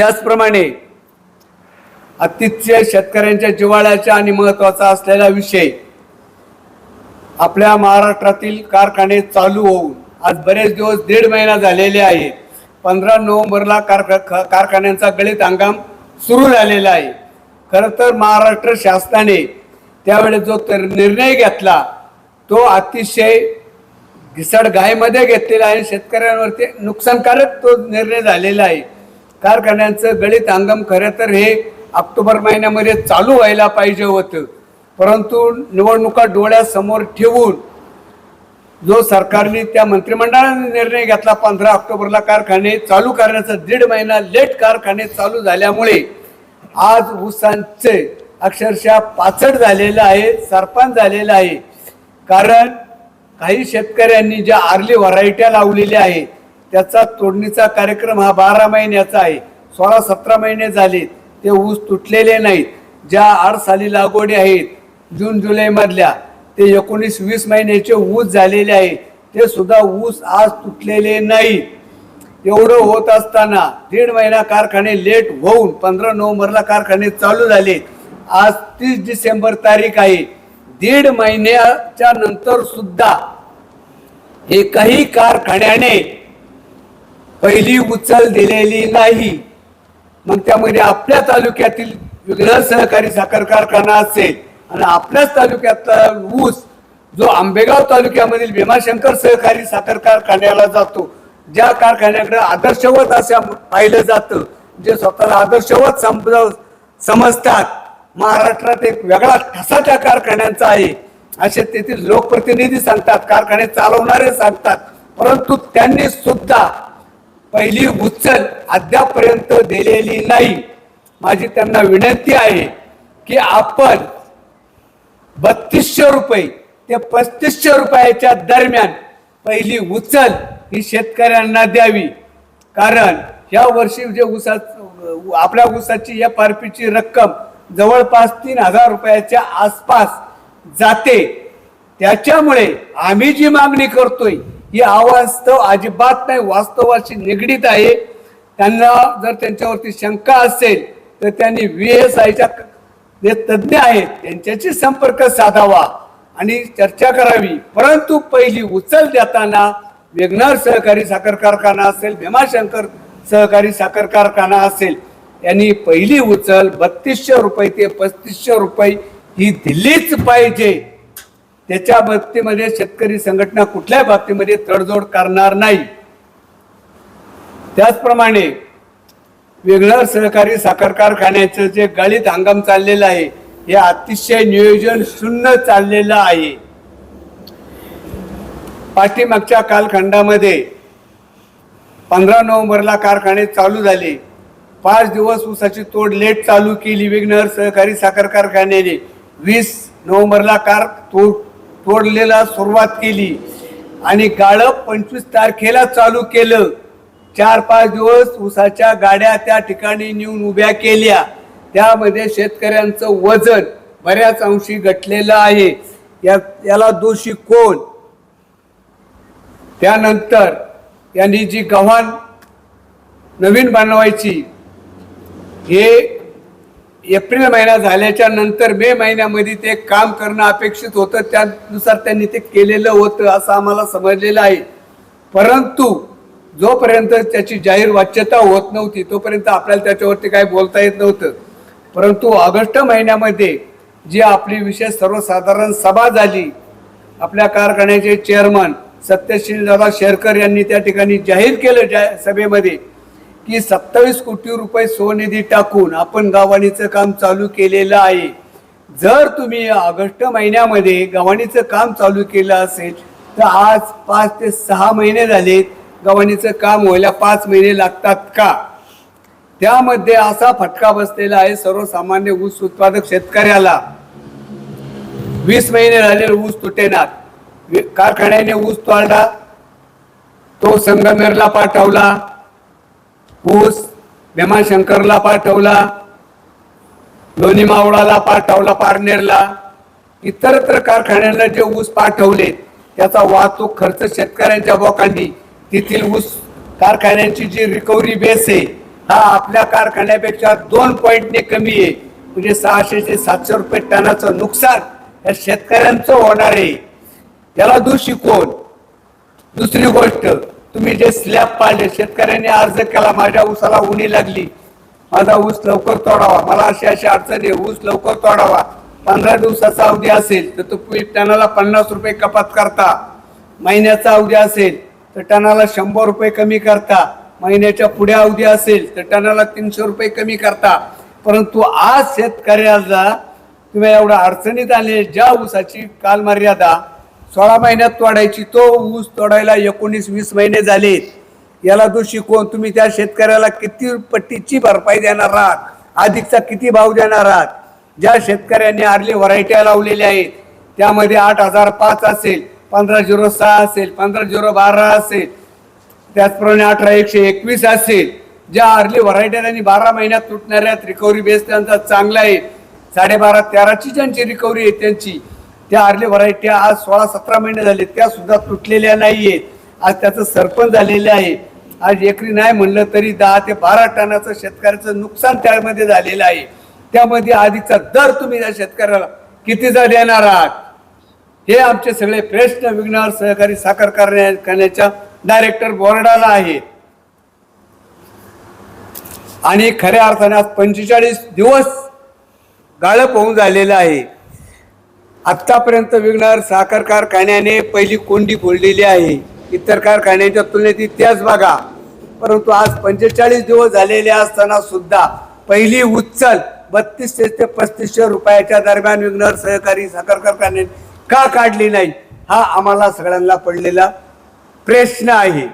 त्याचप्रमाणे अतिशय शेतकऱ्यांच्या जिव्हाळ्याचा आणि महत्त्वाचा असलेला विषय आपल्या महाराष्ट्रातील कारखाने चालू होऊन आज बरेच दिवस दीड महिना झालेले आहे. पंधरा नोव्हेंबरला कारखा कारखान्यांचा गळीत हंगाम सुरू झालेला आहे. खरं तर महाराष्ट्र शासनाने त्यावेळेस जो तर निर्णय घेतला तो अतिशय घिसड गायमध्ये घेतलेला आहे. शेतकऱ्यांवरती नुकसानकारक तो निर्णय झालेला आहे. कारखान्यांचं गळीत हंगाम खरं तर हे ऑक्टोबर महिन्यामध्ये चालू व्हायला पाहिजे होतं. परंतु निवडणुका डोळ्यासमोर ठेवून जो सरकारने त्या मंत्रिमंडळाने निर्णय घेतला पंधरा ऑक्टोबरला कारखाने चालू करण्याचा दीड महिना लेट कारखाने चालू झाल्यामुळे आज ऊसांचे अक्षरशः पाचट झालेलं आहे सरपण झालेलं आहे. कारण काही शेतकऱ्यांनी ज्या आर्ली व्हरायट्या लावलेल्या आहेत त्याचा तोडणीचा कार्यक्रम हा बारा महिन्याचा आहे. सोळा सतरा महिने झाले ते ऊस तुटलेले नाहीत. ज्या आठ साली लागवडी आहेत जून जुलैमधल्या ते एकोणीस वीस महिन्याचे ऊस झालेले आहे. ते सुद्धा ऊस आज तुटलेले नाही एवढं होत असताना दीड महिना कारखाने लेट होऊन पंधरा नोव्हेंबरला कारखाने चालू झाले आज तीस डिसेंबर तारीख आहे. दीड महिन्याच्या नंतर सुद्धा एकाही कारखान्याने पहिली उचल दिलेली नाही. मग त्यामध्ये आपल्या तालुक्यातील विग्रह सहकारी साखर कारखाना असेल आणि आपल्याच तालुक्यातला ऊस जो आंबेगाव तालुक्यामधील भीमाशंकर सहकारी साखर कारखान्याला जातो ज्या कारखान्याकडे आदर्शवत असे पाहिलं जातं जे स्वतःला आदर्शवत समजा समजतात. महाराष्ट्रात एक वेगळा ठसा त्या कारखान्यांचा आहे. असे तेथील लोकप्रतिनिधी सांगतात कारखाने चालवणारे सांगतात. परंतु त्यांनी सुद्धा पहिली उचल अद्यापर्यंत दिलेली नाही. माझी त्यांना विनंती आहे की आपण बत्तीसशे रुपये ते पस्तीसशे रुपयाच्या दरम्यान पहिली उचल ही शेतकऱ्यांना द्यावी. कारण या वर्षी जे ऊसा आपल्या ऊसाची या पारपीची रक्कम जवळपास तीन हजार रुपयाच्या आसपास जाते. त्याच्यामुळे आम्ही जी मागणी करतोय ही अवास्तव अजिबात नाही वास्तवाशी निगडीत आहे. त्यांना जर त्यांच्यावरती शंका असेल तर त्यांनी व्ही एस आयच्या जे तज्ज्ञ आहेत त्यांच्याशी संपर्क साधावा आणि चर्चा करावी. परंतु पहिली उचल देताना वेगनार सहकारी साखर कारखाना असेल भीमाशंकर सहकारी साखर कारखाना असेल यांनी पहिली उचल बत्तीसशे रुपये ते पस्तीसशे रुपये ही दिलीच पाहिजे. त्याच्या बाबतीमध्ये शेतकरी संघटना कुठल्याही बाबतीमध्ये तडजोड करणार नाही. त्याचप्रमाणे वेगळं सहकारी साखर कारखान्याचं जे गळीत हंगाम चाललेलं आहे हे अतिशय नियोजन शून्य चाललेलं आहे. पाठीमागच्या कालखंडामध्ये पंधरा नोव्हेंबरला कारखाने चालू झाले. पाच दिवस ऊसाची तोड लेट चालू केली. विघ्नर सहकारी साखर कारखान्याने वीस नोव्हेंबरला कार तोड तोडलेला सुरुवात केली. आणि गाळप पंचवीस तारखेला चालू केलं. चार पाच दिवस ऊसाच्या गाड्या त्या ठिकाणी नेऊन उभ्या केल्या. त्यामध्ये शेतकऱ्यांचं वजन बऱ्याच अंशी घटलेलं आहे. या याला दोषी कोण? त्यानंतर यांनी जी गव्हाण नवीन बनवायची हे एप्रिल महिना झाल्याच्यानंतर मे महिन्यामध्ये ते काम करणं अपेक्षित होतं. त्यानुसार त्यांनी ते केलेलं होतं असं आम्हाला समजलेलं आहे. परंतु जोपर्यंत त्याची जाहीर वाच्यता होत नव्हती तोपर्यंत आपल्याला त्याच्यावरती काही बोलता येत नव्हतं. परंतु ऑगस्ट महिन्यामध्ये जी आपली विशेष सर्वसाधारण सभा झाली आपल्या कारखान्याचे चेअरमन सत्यशील दादा शेरकर यांनी त्या ठिकाणी जाहीर केलं जा सभेमध्ये की सत्तावीस कोटी रुपये स्वनिधी टाकून आपण गव्हाणीचं काम चालू केलेलं आहे. जर तुम्ही ऑगस्ट महिन्यामध्ये गव्हाणीचं काम चालू केलं असेल तर आज पाच ते सहा महिने झालेत. गव्हाणीचं काम व्हायला पाच महिने लागतात का? त्यामध्ये असा फटका बसलेला आहे सर्वसामान्य ऊस उत्पादक शेतकऱ्याला. वीस महिने झाले ऊस तुटेनात. कारखान्याने ऊस तोडला. तो संगमेरला पाठवला. ऊस भीमाशंकरला पाठवला लोणी मावळाला पाठवला पारनेरला इतरत्र कारखान्यांना जे ऊस पाठवले त्याचा वाहतूक खर्च शेतकऱ्यांच्या बोकांनी तेथील ऊस कारखान्यांची जी रिकव्हरी बेस आहे हा आपल्या कारखान्यापेक्षा दोन पॉईंटने कमी आहे. म्हणजे सहाशे ते सातशे रुपये टनाचं नुकसान या शेतकऱ्यांचं होणार आहे. त्याला दोषी कोण? दुसरी गोष्ट तुम्ही जे स्लॅब पाडले शेतकऱ्यांनी अर्ज केला माझ्या ऊसाला उणी लागली. माझा ऊस लवकर तोडावा. मला अशी अशी अडचण आहे ऊस लवकर तोडावा. पंधरा दिवसाचा अवधी असेल तर तुम्ही टनाला पन्नास रुपये कपात करता. महिन्याचा अवधी असेल तर टनाला शंभर रुपये कमी करता. महिन्याच्या पुढे अवधी असेल तर टनाला तीनशे रुपये कमी करता. परंतु आज शेतकऱ्याला तुम्ही एवढ्या अडचणीत आले ज्या ऊसाची कालमर्यादा सोळा महिन्यात तोडायची तो ऊस तोडायला एकोणीस वीस महिने झाले याला दोषी कोण? तुम्ही त्या शेतकऱ्याला किती पट्टीची भरपाई देणार आहात? अधिकचा किती भाव देणार आहात? ज्या शेतकऱ्यांनी आरली व्हरायट्या लावलेल्या आहेत त्यामध्ये आठ हजार पाच असेल पंधरा झिरो सहा असेल पंधरा झिरो बारा असेल त्याचप्रमाणे अठरा एकशे एकवीस असेल. ज्या अर्ली व्हरायट्या आणि बारा महिन्यात तुटणाऱ्या रिकव्हरी बेस त्यांचा चांगला आहे. साडेबारा तेराची ज्यांची रिकव्हरी आहे त्यांची त्या आरली व्हरायटी आज सोळा सतरा महिने झाले त्या सुद्धा तुटलेल्या नाही आहेत आज त्याचं सरपण झालेलं आहे. आज एकरी नाही म्हणलं तरी दहा ते बारा टनाचं शेतकऱ्याचं नुकसान त्यामध्ये झालेलं आहे. त्यामध्ये आधीचा दर तुम्ही त्या शेतकऱ्याला कितीचा देणार आहात? हे आमचे सगळे प्रश्न विघ्नावर सहकारी साखर करण्याच्या डायरेक्टर बोर्डाला आहेत. आणि खऱ्या अर्थाने आज पंचेचाळीस दिवस गाळप होऊन झालेलं आहे. आत्तापर्यंत विघणार साखर कारखान्याने पहिली कोंडी फोडलेली आहे. इतर कारखान्याच्या तुलनेत इतिहास बघा. परंतु आज पंचेचाळीस दिवस झालेले असताना सुद्धा पहिली उचल बत्तीसशे ते पस्तीसशे रुपयाच्या दरम्यान विघ्नर सहकारी साखर कारखान्याने का काढली नाही हा आम्हाला सगळ्यांना पडलेला प्रश्न आहे.